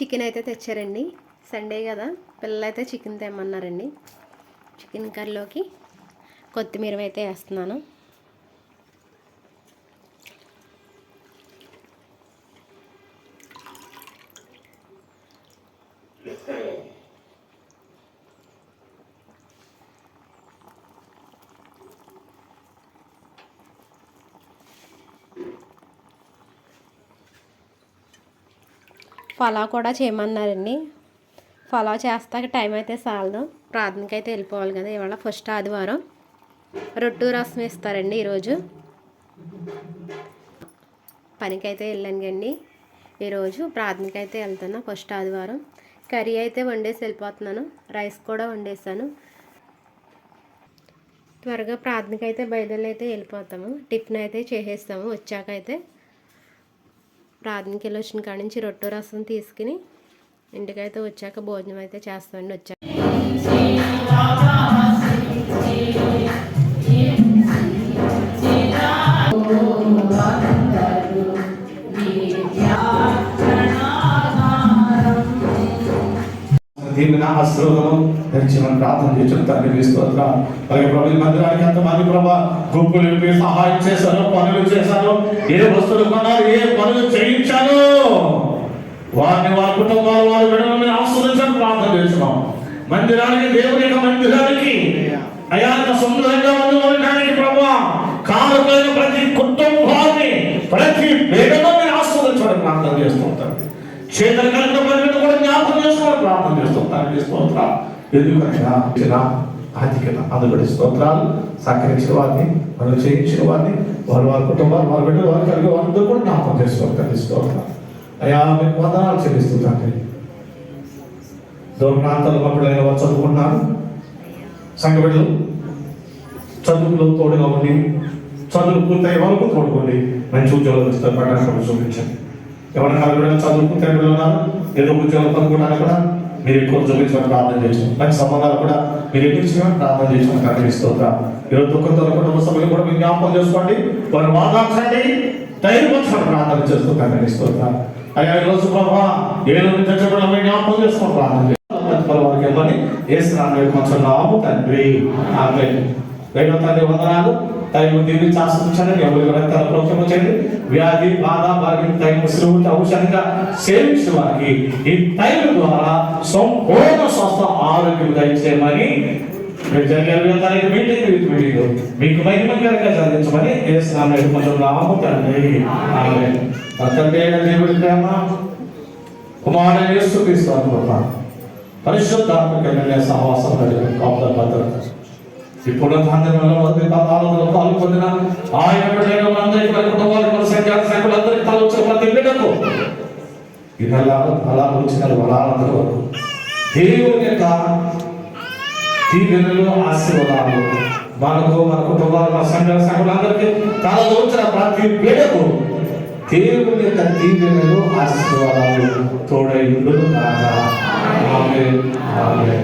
Chicken అయితే తెచ్చారండి. Sunday కదా పిల్లలు అయితే చికెన్ తెమ్మన్నారండి. చికెన్ కర్రీలోకి కొత్తిమీర అయితే వేస్తున్నాను. ఫలా కూడా చేయమన్నారండి. ఫలా చేస్తాక టైం అయితే చాలదు. ప్రార్థనకి అయితే వెళ్ళిపోవాలి కదా ఇవాళ ఫస్ట్ ఆదివారం. రొట్టు రసం ఇస్తారండి ఈరోజు. పనికైతే వెళ్ళాను కండి. ఈరోజు ప్రార్థనకి అయితే వెళ్తున్నా ఫస్ట్ ఆదివారం. కర్రీ అయితే వండేసి వెళ్ళిపోతున్నాను. రైస్ కూడా వండేసాను త్వరగా ప్రార్థనకి అయితే బయలుదేరి అయితే వెళ్ళిపోతాము. టిఫిన్ అయితే చేసేస్తాము వచ్చాక అయితే ప్రార్థనకి వెళ్ళి వచ్చిన కాడి నుంచి రొట్టె రసం తీసుకుని ఇంటికైతే వచ్చాక భోజనం అయితే చేస్తామండి వచ్చాక దీన్ని దీవెన ఆశీర్వాదము మనం ప్రార్థన చేసిన తండ్రి స్తోత్ర. అలాగే ప్రభు మందిరానికి ఎంతమంది ప్రభా గుంపులు నింపి సహాయం చేశారు పనులు చేశారు. ఏ వస్తువులు కొన్నారు ఏ పనులు చేయించారు? వారిని వారి కుటుంబాలు వారి విడవని ఆస్వాదించడం ప్రార్థన చేస్తున్నాం. మందిరానికి దేవుని యొక్క మందిరానికి అయా యొక్క సుందరంగా ఉండడానికి ప్రభా. కారుకైన ప్రతి కుటుంబాన్ని ప్రతి వేగంగా ఆస్వాదించడం ప్రార్థన చేస్తుంటారు చేతులు కలిగిన పరిమితి కూడా జ్ఞాపకం చేసుకోవాలి. ప్రార్థన చేస్తుంటారు స్తోత్ర ఎందుకనగా ఇచ్చిన ఆధిక్యత అందుబడి స్తోత్రాలు సహకరించిన వారిని మనం చేయించిన వారిని వారు వారి కుటుంబాలు వారి బిడ్డలు వారు కలిగే వారందరూ కూడా జ్ఞాపకం చేసుకోవాలి స్తోత్రాలు అయ్యా మీకు వందనాలు చెల్లిస్తుంటారు దూర ప్రాంతాల్లో మమ్మల్ని వారు చదువుకున్నారు సంఘ బిడ్డలు చదువులో తోడుగా ఉండి చదువు పూర్తయ్యే వరకు తోడుకోండి మంచి ఉద్యోగాలు ఇస్తారు పట్టణం చూపించండి ఎవరైనా కూడా చదువుకుంటే ఉన్నారు. ఏదో ఉద్యోగం పొందుకోవడానికి కూడా మీరు ఎక్కువ చూపించమని ప్రార్థన చేసాం మంచి సంబంధాలు కూడా మీరు ఎక్కువ ప్రార్థన చేసాం కనిపిస్తుందా ఈరోజు దుఃఖంతో కుటుంబ సభ్యులు కూడా మీరు జ్ఞాపకం చేసుకోండి. వారు వాదార్చండి ధైర్యపరచమని ప్రార్థన చేస్తూ కనిపిస్తుందా అయ్యా ఈ రోజు ప్రభా ఏ రోజు తెచ్చబడిన మీరు జ్ఞాపకం చేసుకోండి ప్రార్థన చేస్తాం వారికి ఇవ్వని ఏ స్నానం కొంచెం నాము తండ్రి. ఆమె రెండు తల్లి వందనాలు. తైము దీవించి ఆశ్రయించండి ఎవరి రక్తాల ప్రోక్షము చేయండి. వ్యాధి బాధ భాగ్యం తగిన శ్రూతి ఔషధంగా సేవించిన వారికి ఈ తైల ద్వారా సంపూర్ణ స్వస్థ ఆరోగ్యం దయచేయమని మీరు జరిగే ఇరవై మీటింగ్ విత్ మీటింగ్ మీకు మహిమకరంగా చదివించమని ఏసునామం కొంచెం నాము తండ్రి ఆమె తండ్రి అయిన దేవుడి ప్రేమ కుమారుడు యేసు క్రీస్తు పరిశుద్ధాత్మకమైన సహవాసం కలిగిన కాపుల భద్రత. ఇప్పుడు ధాన్యంలో మొదటి పదాలలో పాలు పొందిన ఆయన బిడ్డలైన మనందరికీ మన కుటుంబాలకు మన సంఖ్యాల సంఖ్యలందరికీ తల ప్రతి బిడ్డకు ఈ నెల అలా వచ్చిన వరాలందరూ వరకు దేవుని యొక్క దీవెనలు ఆశీర్వాదాలు మనకు మన కుటుంబాలు మన సంఘాల సంఘులందరికీ తల వచ్చిన ప్రతి బిడ్డకు దేవుని యొక్క దీవెనలు ఆశీర్వాదాలు తోడై ఉండును కాక ఆమె ఆమె